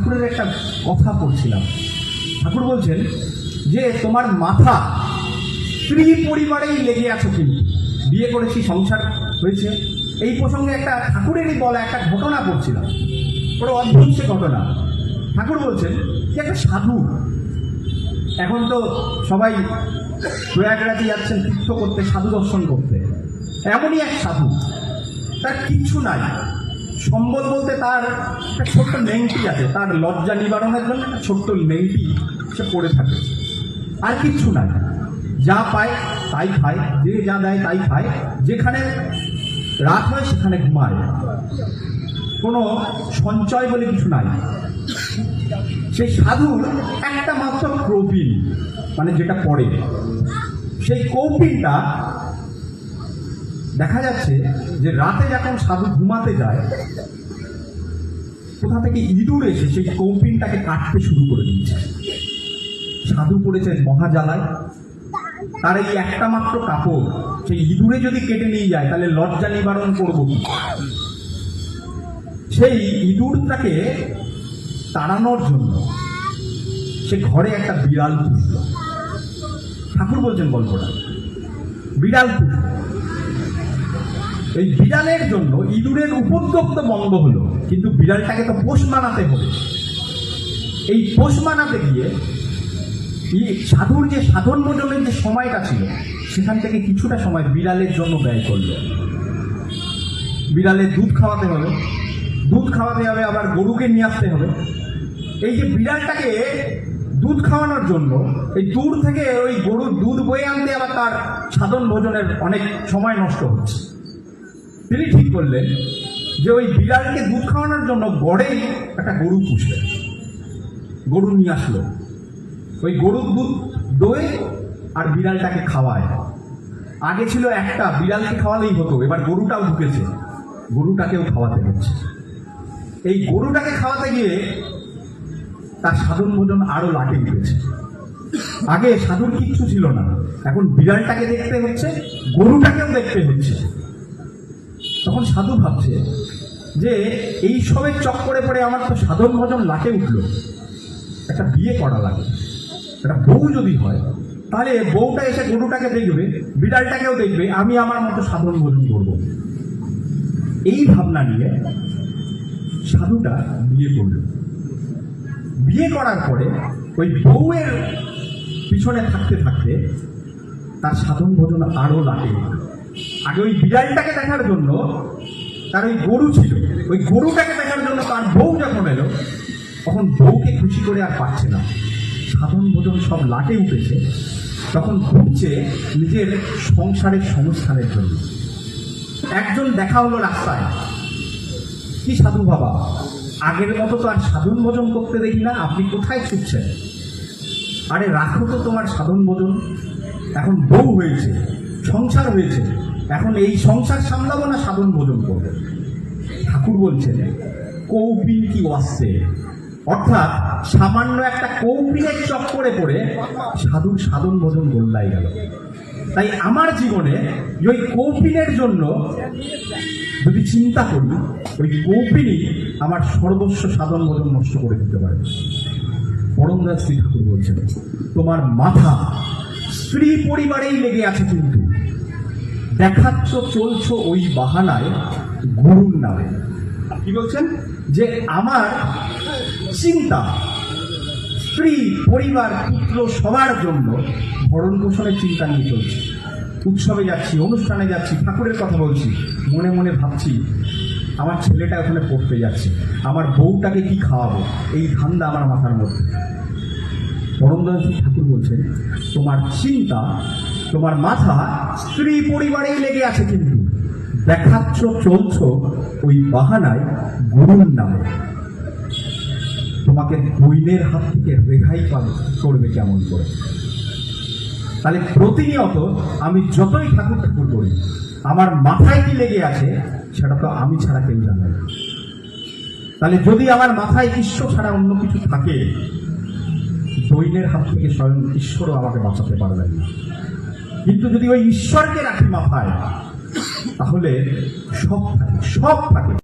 ঠাকুরের একটা কথা পড়ছিলাম ঠাকুর বলছেন যে, তোমার মাথা স্ত্রী পরিবারেই লেগে আছো কিন্তু। বিয়ে করেছি, সংসার হয়েছে। এই প্রসঙ্গে একটা ঠাকুরেরই বলা একটা ঘটনা পড়ছিলাম বড় অদ্ভুত সে ঘটনা। ঠাকুর বলছেন যে, একটা সাধু। এখন তো সবাই প্রয়াগরাজে যাচ্ছেন তীর্থ করতে, সাধু দর্শন করতে। এমনই এক সাধু। তার কিচ্ছু নাই। সম্বল বলতে তার একটা ছোট্ট নেংটি আছে, তার লজ্জা নিবারণের জন্য একটা ছোট্ট নেংটি সে পড়ে থাকে। আর কিচ্ছু নাই যা পায় তাই খায়, যে যা দেয় তাই খায়, যেখানে রাত হয় সেখানে ঘুমায়। কোনো সঞ্চয় বলে কিছু নাই। সেই সাধুর একটা মাত্র কৌপিন মানে যেটা পড়ে। সেই কৌপিনটা দেখা যাচ্ছে যে রাতে যখন সাধু ঘুমাতে যায়, কোথা থেকে ইঁদুর এসে সেই কৌপিনটাকে কাটতে শুরু করে দিয়েছে। সাধু পড়েছে মহাজালায়। তার এই একটা মাত্র কাপড়, সেই ইঁদুরে যদি কেটে নিয়ে যায়, তাহলে লজ্জা নিবারণ করব কি সেই ইঁদুরটাকে তাড়ানোর জন্য সে ঘরে একটা বিড়াল পুষল। ঠাকুর বলছেন গল্পটা। বিড়াল পুষল। এই বিড়ালের জন্য ইঁদুরের উপদ্রব তো বন্ধ হলো, কিন্তু বিড়ালটাকে তো পোষ মানাতে হবে। এই পোষ মানাতে গিয়ে সাধুর যে সাধন ভোজনের যে সময়টা ছিল, সেখান থেকে কিছুটা সময় বিড়ালের জন্য ব্যয় করল। বিড়ালের দুধ খাওয়াতে হবে। দুধ খাওয়াতে হবে, আবার গরুকে নিয়ে আসতে হবে। এই যে বিড়ালটাকে দুধ খাওয়ানোর জন্য, এই দূর থেকে ওই গরুর দুধ বয়ে আনতে আবার তার সাধন ভোজনের অনেক সময় নষ্ট হচ্ছে। তিনি ঠিক করলেন যে ওই বিড়ালকে দুধ খাওয়ানোর জন্য গড়েই একটা গরু পুষলেন গরু নিয়ে আসলো। ওই গরুর দুধ দোয়ে আর বিড়ালটাকে খাওয়ায়। আগে ছিল একটা বিড়ালকে খাওয়ালেই হতো, এবার গরুটাও ঢুকেছে। গরুটাকেও খাওয়াতে হচ্ছে। এই গরুটাকে খাওয়াতে গিয়ে তার সাধন ভোজন আরও লাটে উঠেছে। আগে সাধুর কিচ্ছু ছিল না, এখন বিড়ালটাকে দেখতে হচ্ছে, গরুটাকেও দেখতে হচ্ছে। তখন সাধু ভাবছে যে এই সবের চক্করে পড়ে আমার তো সাধন ভজন লাটে উঠল। একটা বিয়ে করা লাগে। একটা বউ যদি হয়, তাহলে বউটা এসে গরুটাকে দেখবে, বিড়ালটাকেও দেখবে, আমি আমার মতো সাধন ভোজন করব। এই ভাবনা নিয়ে সাধুটা বিয়ে করল। বিয়ে করার পরে ওই বউয়ের পিছনে থাকতে থাকতে তার সাধন ভোজন আরও লাগে আগে ওই বিড়ালটাকে দেখার জন্য তার ওই গরু ছিল। ওই গরুটাকে দেখার জন্য তার বউ যখন এলো, তখন বউকে খুশি করে আর পাচ্ছে না। সাধন ভোজন সব লাটে উঠেছে। তখন ঘুরছে নিজের সংসারের সংস্থানের জন্য। একজন দেখা হলো রাস্তায়। কি সাধু বাবা? আগের মতো তো আর সাধন ভোজন করতে দেখি না, আপনি কোথায় ছুটছেন? আরে রাখো তো তোমার সাধন ভোজন। এখন বউ হয়েছে, সংসার হয়েছে। এখন এই সংসার সামলাবো না সাধন ভোজন করব? ঠাকুর বলছেন কৌপিন কি অস্তে অর্থাৎ সামান্য একটা কৌপিনের চক্করে পড়ে সাধুর সাধন ভোজন গোল্লাই গেল। তাই আমার জীবনে ওই কৌপিনের জন্য যদি চিন্তা করি, ওই কৌপিনই আমার সর্বস্ব সাধন ভোজন নষ্ট করে দিতে পারে। পরমদাস শ্রী ঠাকুর বলছেন, তোমার মাথা স্ত্রী পরিবারেই লেগে আছে কিন্তু। দেখাচ্ছ, চলছো ওই বাহানায় গুরুর নামে। কি বলছেন? যে আমার চিন্তা, স্ত্রী, পরিবার, পুত্র সবার জন্য ভরণ পোষণের চিন্তা নিয়ে চলছে। উৎসবে যাচ্ছি, অনুষ্ঠানে যাচ্ছি, ঠাকুরের কথা বলছি, মনে মনে ভাবছি, আমার ছেলেটা ওখানে পড়তে যাচ্ছে, আমার বউটাকে কি খাওয়াবো? এই ধান্দা আমার মাথার মধ্যে। পরমদাসী ঠাকুর বলছেন, তোমার চিন্তা তোমার মাথা স্ত্রী পরিবারেই লেগে আছে কিন্তু। দেখাচ্ছ চলছ ওই বাহানায়, গুরুর নামে। তোমাকে দৈনের হাত থেকে রেহাই পাবে করবে কেমন করে। তাহলে প্রতিনিয়ত আমি যতই ঠাকুর ঠাকুর করি, আমার মাথায় কি লেগে আছে, সেটা তো আমি ছাড়া কেউ জানে তাহলে যদি আমার মাথায় ঈশ্বর ছাড়া অন্য কিছু থাকে, দৈনের হাত থেকে স্বয়ং ঈশ্বরও আমাকে বাঁচাতে পারবেন না। কিন্তু যদি ওই ঈশ্বরকে রাখি মাথায় তাহলে সব সব থাকে।